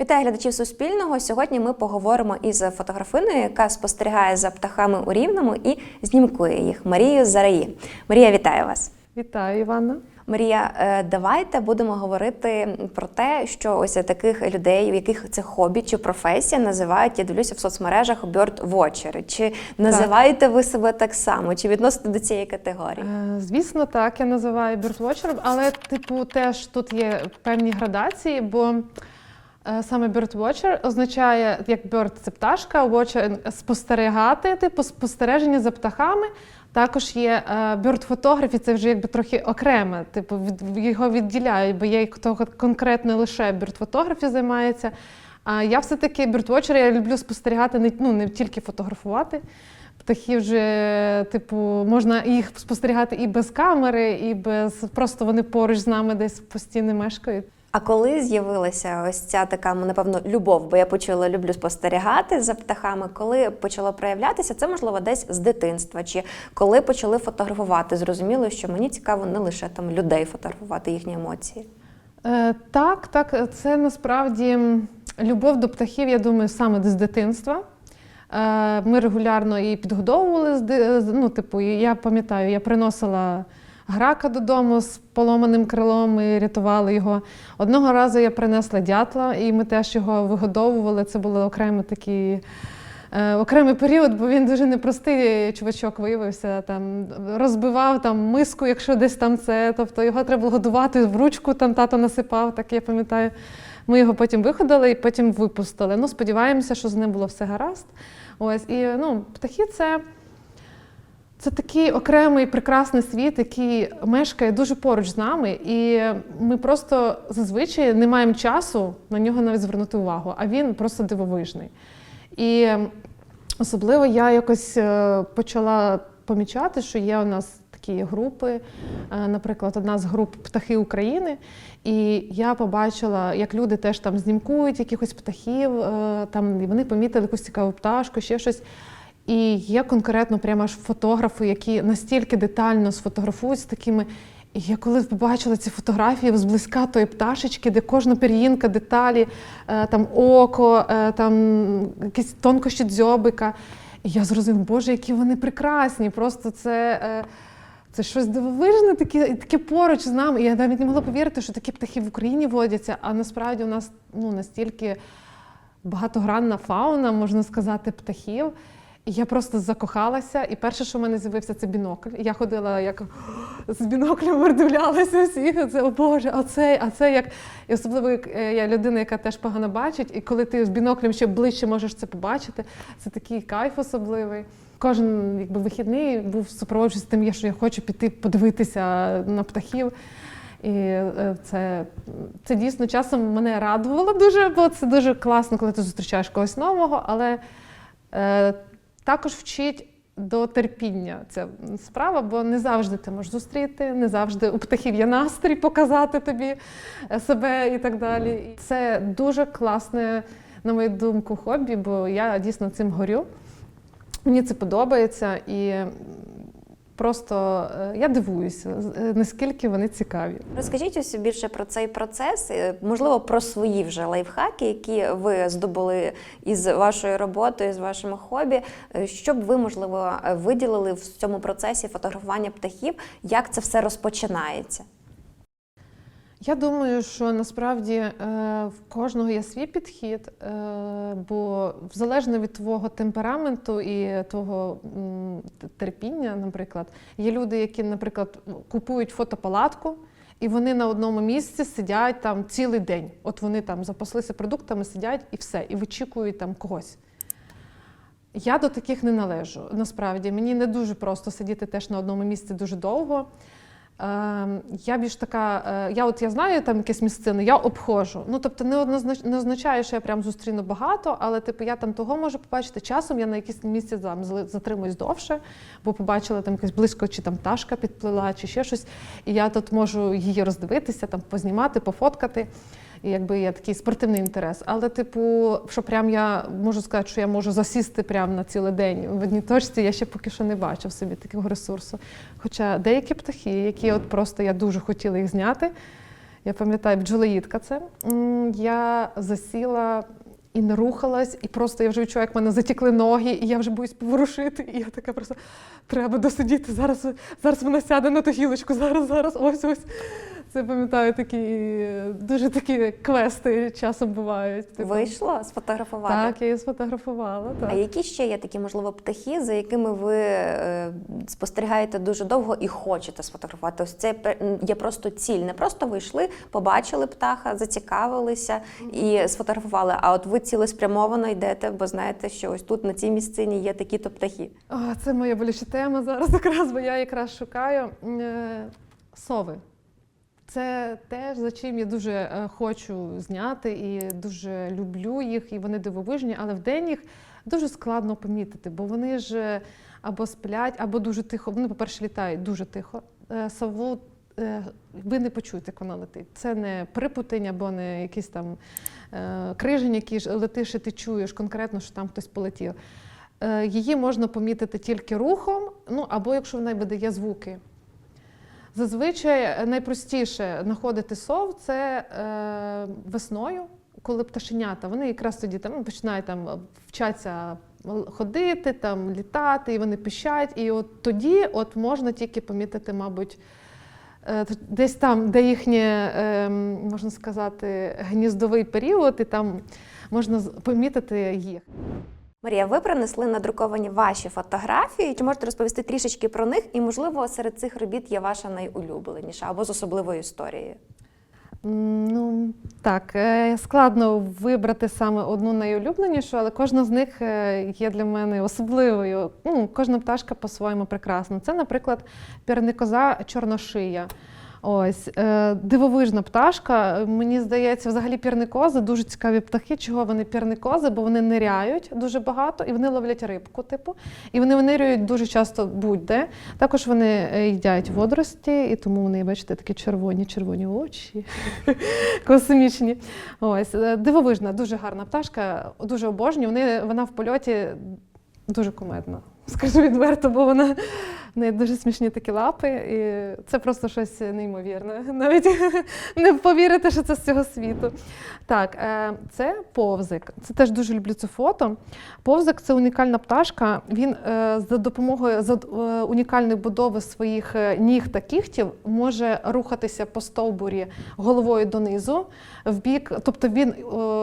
Вітаю глядачів Суспільного. Сьогодні ми поговоримо із фотографиною, яка спостерігає за птахами у Рівному і знімкує їх Марією Зараї. Марія, вітаю вас. Вітаю, Іванна. Марія, е, давайте будемо говорити про те, що ось таких людей, в яких це хобі чи професія, називають, я дивлюся в соцмережах бьорд-вотчери. Чи називаєте ви себе так само, чи відносите до цієї категорії? Е, Звісно, так, я називаю бірдвотчером, але, типу, теж тут є певні градації, бо саме birdwatcher означає, як bird – це пташка, watcher – спостерігати, типу спостереження за птахами. Також є бьорд-фотограф, це вже якби трохи окреме, типу від, його відділяють, бо є хто конкретно лише бьорд-фотографі займається. А я все-таки бьордвотчер, я люблю спостерігати, не, ну, не тільки фотографувати. Птахи вже, типу, можна їх спостерігати і без камери, і без просто вони поруч з нами десь постійно мешкають. А коли з'явилася ось ця така, напевно, любов, бо я почула люблю спостерігати за птахами, коли почало проявлятися, це можливо десь з дитинства, чи коли почали фотографувати, зрозуміло, що мені цікаво не лише там людей фотографувати їхні емоції. Е, так, так, це насправді любов до птахів, я думаю, саме з дитинства. Е, ми регулярно її підгодовували. Ну, типу, я пам'ятаю, я приносила грака додому з поломаним крилом, ми рятували його. Одного разу я принесла дятла, і ми теж його вигодовували. Це було окремий такий. е, Окремий період, бо він дуже непростий чувачок виявився. Там розбивав там миску, якщо десь там це. Тобто його треба було годувати в ручку, там тато насипав, так я пам'ятаю. Ми його потім виходили і потім випустили. Ну, сподіваємося, що з ним було все гаразд. Ось і ну, птахи це. Це такий окремий прекрасний світ, який мешкає дуже поруч з нами, і ми просто зазвичай не маємо часу на нього навіть звернути увагу, а він просто дивовижний. І особливо я якось е, почала помічати, що є у нас такі групи, е, наприклад, одна з груп Птахи України. І я побачила, як люди теж там знімкують якихось птахів, е, там і вони помітили якусь цікаву пташку, ще щось. І є конкретно прямо аж фотографи, які настільки детально сфотографують з такими. І я коли побачила ці фотографії зблизька тої пташечки, де кожна пір'їнка, деталі, е, там око, е, там якісь тонкощі дзьобика. І я зрозуміла, Боже, які вони прекрасні! Просто це, е, це щось дивовижне, таке, таке поруч з нами. І я навіть не могла повірити, що такі птахи в Україні водяться, а насправді у нас ну, настільки багатогранна фауна, можна сказати, птахів. Я просто закохалася, і перше, що в мене з'явився, це бінокль. Я ходила як з біноклем вдивлялася всіх. Це о Боже, а цей, а це як. І особливо як е, я людина, яка теж погано бачить, і коли ти з біноклем ще ближче можеш це побачити, це такий кайф особливий. Кожен якби вихідний був супроводжений з тим, що я хочу піти подивитися на птахів. І е, це, це дійсно часом мене радувало дуже, бо це дуже класно, коли ти зустрічаєш когось нового, але е, також вчить до терпіння ця справа, бо не завжди ти можеш зустріти, не завжди у птахів є настрій показати тобі е, себе і так далі. Це дуже класне, на мою думку, хобі, бо я дійсно цим горю. Мені це подобається і просто е, я дивуюся, е, наскільки вони цікаві. Розкажіть ось більше про цей процес, е, можливо, про свої вже лайфхаки, які ви здобули із вашою роботою, з вашими хобі. Е, Що б ви, можливо, е, виділили в цьому процесі фотографування птахів, як це все розпочинається? Я думаю, що насправді е, в кожного є свій підхід, е, бо залежно від твого темпераменту і твого терпіння, наприклад, є люди, які, наприклад, купують фотопалатку. І вони на одному місці сидять там цілий день. От вони там запаслися продуктами, сидять і все, і вичікують там когось. Я до таких не належу. Насправді мені не дуже просто сидіти теж на одному місці дуже довго. Е, я більш така, е, я от я знаю там якесь місцини, я обходжу. Ну тобто не однозначно не означає, що я прям зустріну багато, але типу я там того можу побачити. Часом я на якісь місці там затримуюсь довше, бо побачила там якось близько, чи там пташка підплила, чи ще щось. І я тут можу її роздивитися, там познімати, пофоткати. Якби є такий спортивний інтерес. Але, типу, що прям я можу сказати, що я можу засісти прямо на цілий день в одній точці, я ще поки що не бачив собі такого ресурсу. Хоча деякі птахи, які от просто я дуже хотіла їх зняти, Я пам'ятаю, бджолоїдка це. Я засіла і не рухалась, і просто я вже відчуваю, як мене затікли ноги, і я вже боюсь поворушити. І я така просто треба досидіти. Зараз, зараз вона сяде на ту гілочку, зараз, зараз, ось ось. Це пам'ятаю такі дуже такі квести часом бувають. Типу. Вийшло сфотографувати? Так, я її сфотографувала. Так. А які ще є такі, можливо, птахи, за якими ви е, спостерігаєте дуже довго і хочете сфотографувати? Ось це є просто ціль. Не просто вийшли, побачили птаха, зацікавилися і сфотографували. А от ви цілеспрямовано йдете, бо знаєте, що ось тут на цій місцині є такі-то птахи. О, це моя болюча тема зараз якраз, бо я якраз шукаю е, сови. Це те, за чим я дуже е, хочу зняти і дуже люблю їх, і вони дивовижні, але вдень їх дуже складно помітити, бо вони ж е, або сплять, або дуже тихо. Вони, по-перше, літають дуже тихо. Е, Сову ви не почуєте, як вона летить. Це не припутень або не якийсь там крижень, який ж летиш, і ти чуєш конкретно, що там хтось полетів. Її можна помітити тільки рухом, ну або якщо в неї видає звуки. Зазвичай найпростіше знаходити сов це е, весною, коли пташенята. Вони якраз тоді там починають там вчаться ходити, там літати, і вони пищать. І от тоді от можна тільки помітити, мабуть, е, десь там, де їхнє, е, можна сказати, гніздовий період, і там можна помітити їх. Марія, ви принесли надруковані ваші фотографії. Чи можете розповісти трішечки про них? І, можливо, серед цих робіт є ваша найулюбленіша або з особливою історією. Ну так, е, складно вибрати саме одну найулюбленішу, але кожна з них е, є для мене особливою. Ну, кожна пташка по-своєму прекрасна. Це, наприклад, пірникоза чорношия. Ось е, дивовижна пташка. Мені здається, взагалі пірникози дуже цікаві птахи. Чого вони пірникози? Бо вони ниряють дуже багато і вони ловлять рибку, типу, і вони винирюють дуже часто будь-де. Також вони е, їдять водорості, і тому вони, бачите, такі червоні, червоні очі, космічні. Ось е, дивовижна, дуже гарна пташка, дуже обожнюю. Вони, вона в польоті дуже кумедна. Скажу відверто, бо вона в неї дуже смішні такі лапи, і це просто щось неймовірне. Навіть не повірите, що це з цього світу. Так, е, це повзик. Це теж дуже люблю це фото. Повзик це унікальна пташка. Він е, за допомогою за е, унікальної будови своїх ніг та кігтів може рухатися по стовбурі головою донизу в бік. Тобто він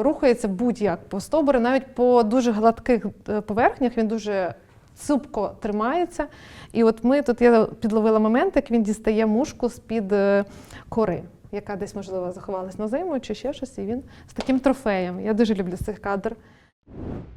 рухається будь-як по стовбурі, навіть по дуже гладких поверхнях. Він дуже цупко тримається. І от ми тут я підловила момент, як він дістає мушку з-під е, кори, яка десь, можливо, заховалась на зиму чи ще щось, і він з таким трофеєм. Я дуже люблю цей кадр.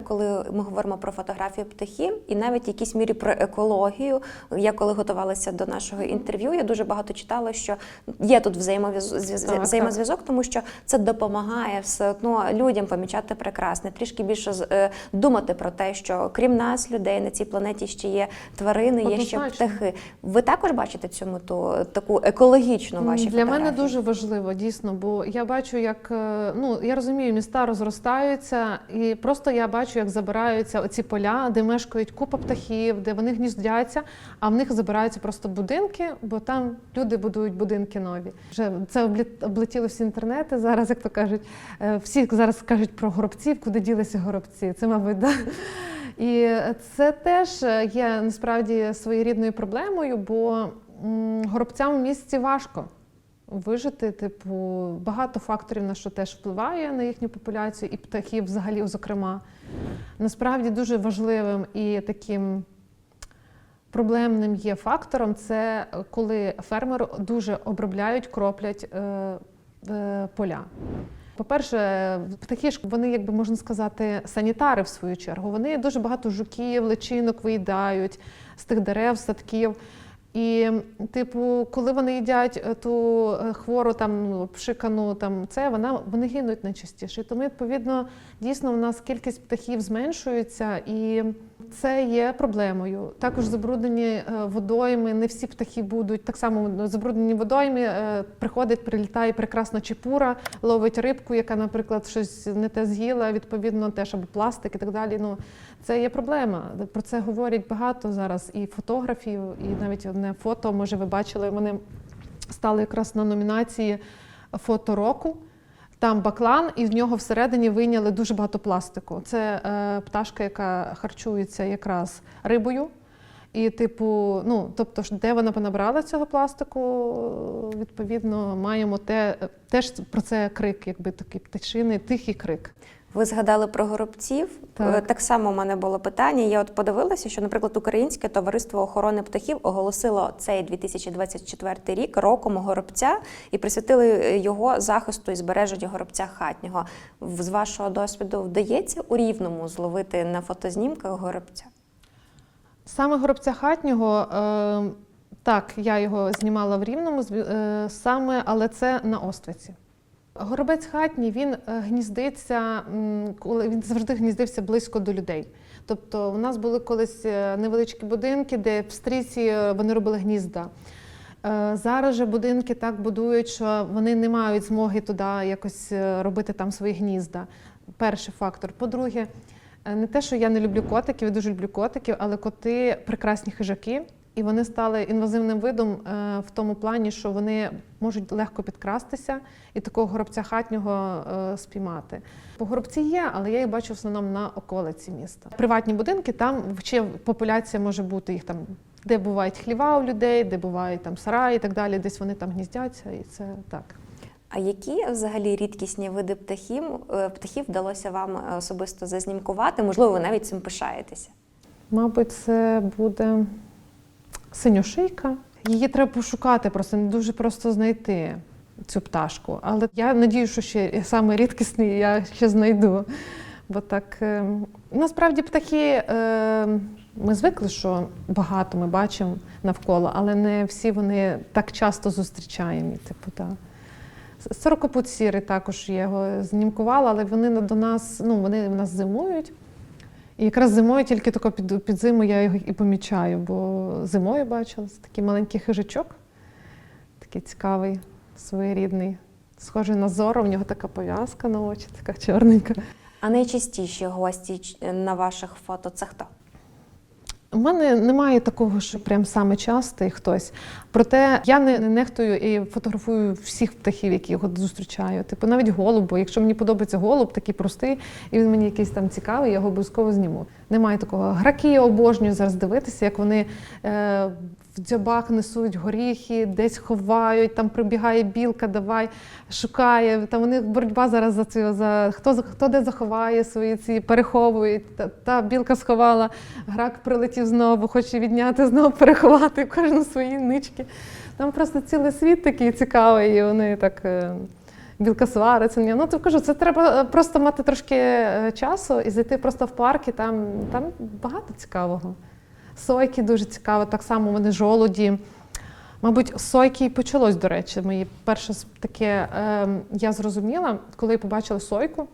Коли ми говоримо про фотографію птахів і навіть в якійсь мірі про екологію, я коли готувалася до нашого інтерв'ю, я дуже багато читала, що є тут взаємозв'язок, тому що це допомагає все одно людям помічати прекрасне, трішки більше е, думати про те, що крім нас, людей на цій планеті ще є тварини, є ще птахи. Ви також бачите цю мету таку екологічну ваші Для мене дуже важливо, дійсно, бо я бачу, як е, ну я розумію, міста розростаються, і просто я бачу, як забираються оці поля, де мешкають купа птахів, де вони гніздяться, а в них забираються просто будинки, бо там люди будують будинки нові. Вже це облетіло всі інтернети. Зараз, як то кажуть, Е, всі зараз кажуть про горобців, куди ділися горобці. Це, мабуть, да. І це теж є насправді своєрідною проблемою, бо горобцям у місті важко вижити. Типу, багато факторів на що теж впливає на їхню популяцію, і птахів взагалі, зокрема. Насправді дуже важливим і таким проблемним є фактором це коли фермери дуже обробляють, кроплять е, е, поля. По-перше, птахи ж вони, якби можна сказати, санітари в свою чергу. Вони дуже багато жуків, личинок виїдають з тих дерев, садків. І, типу, коли вони їдять е, ту е, хвору там ну, пшикану, там це вона вони гинуть найчастіше. Тому, відповідно, дійсно, у нас кількість птахів зменшується, і це є проблемою. Також забруднені е, водойми. Не всі птахи будуть так само ну, забруднені водойми. Приходить, прилітає прекрасна чепура, ловить рибку, яка, наприклад, щось не те з'їла, відповідно, теж або пластик і так далі. Ну це є проблема. Про це говорять багато зараз і фотографів, і навіть одне фото, може, ви бачили, вони стали якраз на номінації фото року. Там баклан, і в нього всередині вийняли дуже багато пластику. Це е, пташка, яка харчується якраз рибою. І, типу, ну, тобто, де вона понабрала цього пластику, відповідно, маємо те, теж про це крик, якби такий пташини, тихий крик. Ви згадали про горобців. Так. Е, Так само у мене було питання. Я от подивилася, що, наприклад, Українське товариство охорони птахів оголосило цей 2024 рік роком горобця і присвятили е, його захисту і збереженню горобця хатнього. З вашого досвіду вдається у рівному зловити на фотознімках горобця? Саме горобця хатнього, е, так, я його знімала в Рівному, е, саме, але це на Оствиці. Горобець хатній він е, гніздиться, коли він завжди гніздився близько до людей. Тобто, у нас були колись е, невеличкі будинки, де в стрійці е, вони робили гнізда. Зараз же будинки так будують, що вони не мають змоги туди якось робити там свої гнізда. Перший фактор. По-друге, не те, що я не люблю котиків, я дуже люблю котиків, але коти прекрасні хижаки, і вони стали інвазивним видом е, в тому плані, що вони можуть легко підкрастися і такого горобця хатнього е, спіймати. По горобці є, але я їх бачу в основному на околиці міста. Приватні будинки там ще популяція може бути їх там. Де бувають хліва у людей, де бувають там сараї і так далі, десь вони там гніздяться, і це так. А які взагалі рідкісні види птахів, е, птахів вдалося вам особисто зазнімкувати? Можливо, ви навіть цим пишаєтеся? Мабуть, це буде синьошийка. Її треба пошукати, просто не дуже просто знайти цю пташку. Але я надію, що ще саме рідкісний я ще знайду. Бо так е, насправді птахи е, ми звикли, що багато ми бачимо навколо, але не всі вони так часто зустрічаємо. Типу, так. Сорокопут сірий також я його знімкувала, але вони до нас, ну вони в нас зимують. І якраз зимою тільки тако під, під зиму я його і помічаю, бо зимою бачила це такий маленький хижачок, такий цікавий, своєрідний. Схожий на зору, в нього така пов'язка на очі, така чорненька. А найчастіші гості на ваших фото це хто? У мене немає такого, що прям саме частий хтось. Проте я не, не нехтую і фотографую всіх птахів, які його зустрічаю. Типу навіть голубу. Якщо мені подобається голуб, такий простий, і він мені якийсь там цікавий, я його обов'язково зніму. Немає такого. Граки я обожнюю зараз дивитися, як вони е, в дзьобах несуть горіхи, десь ховають, там прибігає білка, давай шукає. Там у них боротьба зараз за це, за хто хто де заховає свої ці переховують. Та, та білка сховала, грак прилетів знову, хоче відняти, знову переховати кожну свої нички. Там просто цілий світ такий цікавий, і вони так. е, Білка свариться. Ну, то кажу, це треба е, просто мати трошки е, часу і зайти просто в парк, і там, там багато цікавого. Сойки дуже цікаво, так само вони жолуді. Мабуть, сойки і почалось, до речі. Мої перше таке е, я зрозуміла, коли я побачила сойку.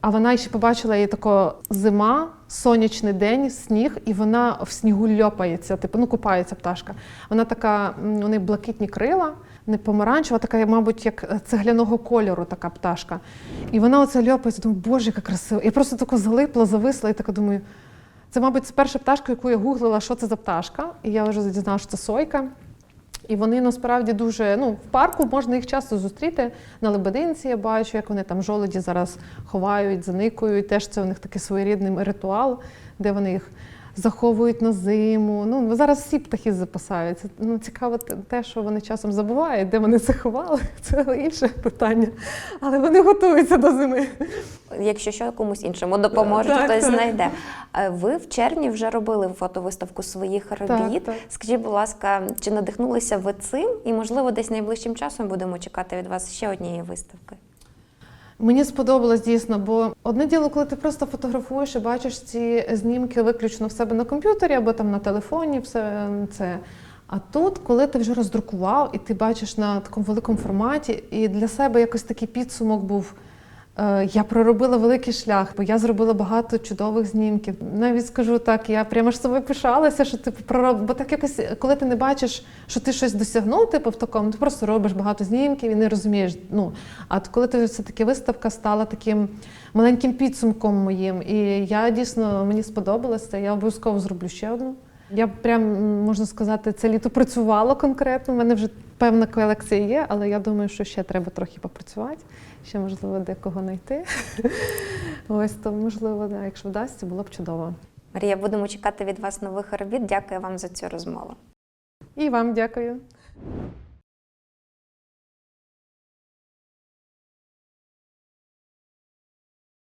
А вона ще побачила її тако зима, сонячний день, сніг, і вона в снігу льопається, типу, ну, купається пташка. Вона така, м, вони блакитні крила, не помаранчева, така, мабуть, як цегляного кольору така пташка. І вона оце льопається, думаю, боже, яка красива. Я просто тако залипла, зависла і така думаю, це, мабуть, перша пташка, яку я гуглила, що це за пташка. І я вже дізналася, що це сойка. І вони насправді дуже ну, в парку можна їх часто зустріти. На Лебединці я бачу, як вони там жолоді зараз ховають, заникують. Теж це у них такий своєрідний ритуал, де вони їх заховують на зиму. Ну зараз всі птахи запасаються. Ну цікаво те- що вони часом забувають, де вони це ховали. Це інше питання. Але вони готуються до зими. Якщо що, комусь іншому допоможе, Так, хтось так. знайде. Е, Ви в червні вже робили фотовиставку своїх робіт. так. Скажіть, будь ласка, чи надихнулися ви цим? І, можливо, десь найближчим часом будемо чекати від вас ще однієї виставки. Мені сподобалось дійсно, бо одне діло, коли ти просто фотографуєш і бачиш ці знімки виключно в себе на комп'ютері або там на телефоні, все це. А тут, коли ти вже роздрукував і ти бачиш на такому великому форматі, і для себе якось такий підсумок був. Е, Я проробила великий шлях, бо я зробила багато чудових знімків. Навіть скажу так, я прямо ж собою пишалася, що ти пророб... бо так якось, коли ти не бачиш, що ти щось досягнув, типу в такому, ти просто робиш багато знімків і не розумієш. Ну а от коли ти все таки виставка стала таким маленьким підсумком моїм, і я дійсно мені сподобалося, я обов'язково зроблю ще одну. Я прям можна сказати, це літо працювало конкретно. У мене вже певна колекція є, але я думаю, що ще треба трохи попрацювати. Ще можливо декого знайти. Ось то можливо, да, якщо вдасться, було б чудово. Марія, будемо чекати від вас нових робіт. Дякую вам за цю розмову. І вам дякую.